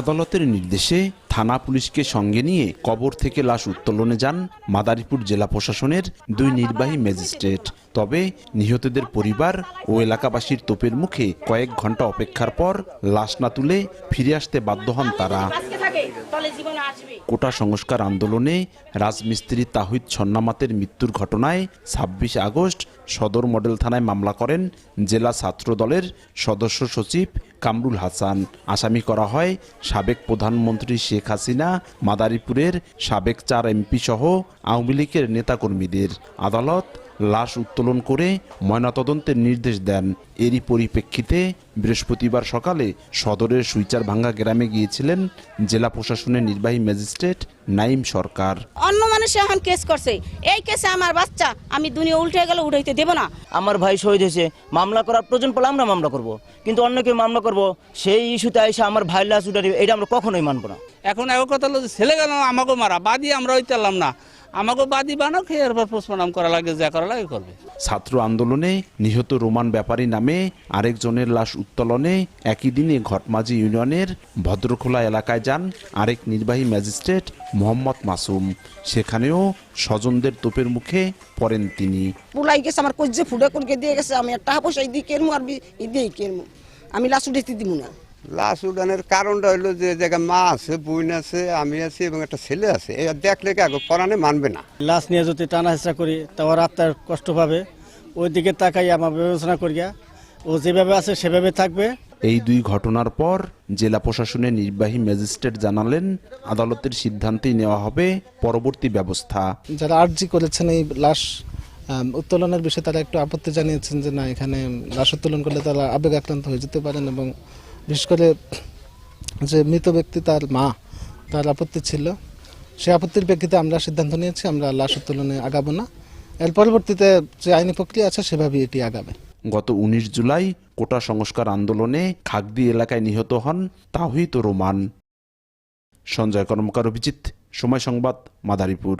আদালতের নির্দেশে থানা পুলিশকে সঙ্গে নিয়ে কবর থেকে লাশ উত্তোলনে যান মাদারীপুর জেলা প্রশাসনের দুই নির্বাহী ম্যাজিস্ট্রেট। তবে নিহতদের পরিবার ও এলাকাবাসীর তোপের মুখে কয়েক ঘণ্টা অপেক্ষার পর লাশ না তুলে ফিরে আসতে বাধ্য হন তারা। কোটা সংস্কার আন্দোলনে রাজমিস্ত্রি তাহিদ ছন্নামাতের মৃত্যুর ঘটনায় ছাব্বিশ আগস্ট সদর মডেল থানায় মামলা করেন জেলা ছাত্র দলের সদস্য সচিব কামরুল হাসান। আসামি করা হয় সাবেক প্রধানমন্ত্রী শেখ হাসিনা, মাদারীপুরের সাবেক চার এমপি সহ আওয়ামী লীগের নেতাকর্মীদের। আদালত লাশ উত্তোলন করে ময়নাতদন্তের নির্দেশ দেন। এরই পরিপ্রেক্ষিতে বৃহস্পতিবার সকালে সদরের সুইচার ভাঙ্গা গ্রামে গিয়েছিলেন জেলা প্রশাসনের নির্বাহী ম্যাজিস্ট্রেট নাইম সরকার। অন্য মানুষ এখন কেস করছে। এই কেসে আমার বাচ্চা আমি দুনিয়া উল্টে গেলে উঠাইতে দেব না। আমার ভাই শহীদ হয়েছে মামলা করার প্রয়োজন পড়লে আমরা মামলা করব। কিন্তু অন্য কেউ মামলা করব সেই ইস্যুতে এসে আমার ভাই লাশ উঠে দিবে, এটা আমরা কখনোই মানবো না। এখন এক কথা হলো ছেলে গেল আমাকে মারা? বাদি আমরা হইতে পারলাম না। আমাকে বাদি বানাও খেয়ে এরপর পোস্টমর্টম করা লাগে যা করা লাগে করবে। ছাত্র আন্দোলনে নিহত রোমান ব্যাপারী নামে আরেকজনের লাশ উত্তোলনে একই দিনে ঘটমাঝি ইউনিয়নের ভদ্রখোলা এলাকায় যান আরেক নির্বাহী ম্যাজিস্ট্রেট মোহাম্মদ মাসুম। সেখানেও স্বজনদের তোপের মুখে পড়েন তিনি। পুলাই গেছে আমার কজ্জে ফুটে করে দিয়ে গেছে আমি টাকা পয়সা দিয়ে কেনমু আর দিয়ে কেনমু আমি লাশ উঠে দিব না। লাশ উড়ানের কারণটা হলো যে জায়গায় মা আছে বোন আছে আমি আছি এবং একটা ছেলে আছে। এই দেখলে কি আগে পরাণে মানবে না? লাশ নিয়ে যদি টানা হেঁচড়া করি তা ওর আত্মার কষ্ট পাবে। ওই দিকে তাকাই আমার বিবেচনা করিয়া ও যেভাবে আছে সেভাবে থাকবে। এই দুই ঘটনার পর জেলা প্রশাসনের নির্বাহী ম্যাজিস্ট্রেট জানালেন আদালতের সিদ্ধান্তেই নেওয়া হবে পরবর্তী ব্যবস্থা। যারা আর্জি করেছেন এই লাশ উত্তোলনের বিষয়ে তারা একটু আপত্তি জানিয়েছেন যে না এখানে লাশ উত্তোলন করলে তারা আবেগ আক্রান্ত হয়ে যেতে পারেন এবং বিশেষ করে যে মৃত ব্যক্তি তার মা, তার আপত্তি ছিল সে আপত্তির প্রেক্ষিতে আমরা সিদ্ধান্ত নিয়েছি, আমরা লাশ উত্তোলনে আগাবো না। এর পরবর্তীতে যে আইনি প্রক্রিয়া আছে, সেভাবেই এটি আগাবে। গত উনিশ জুলাই কোটা সংস্কার আন্দোলনে খাগদি এলাকায় নিহত হন তাহিদ রোমান। সঞ্জয় কর্মকার অভিজিৎ, সময় সংবাদ, মাদারীপুর।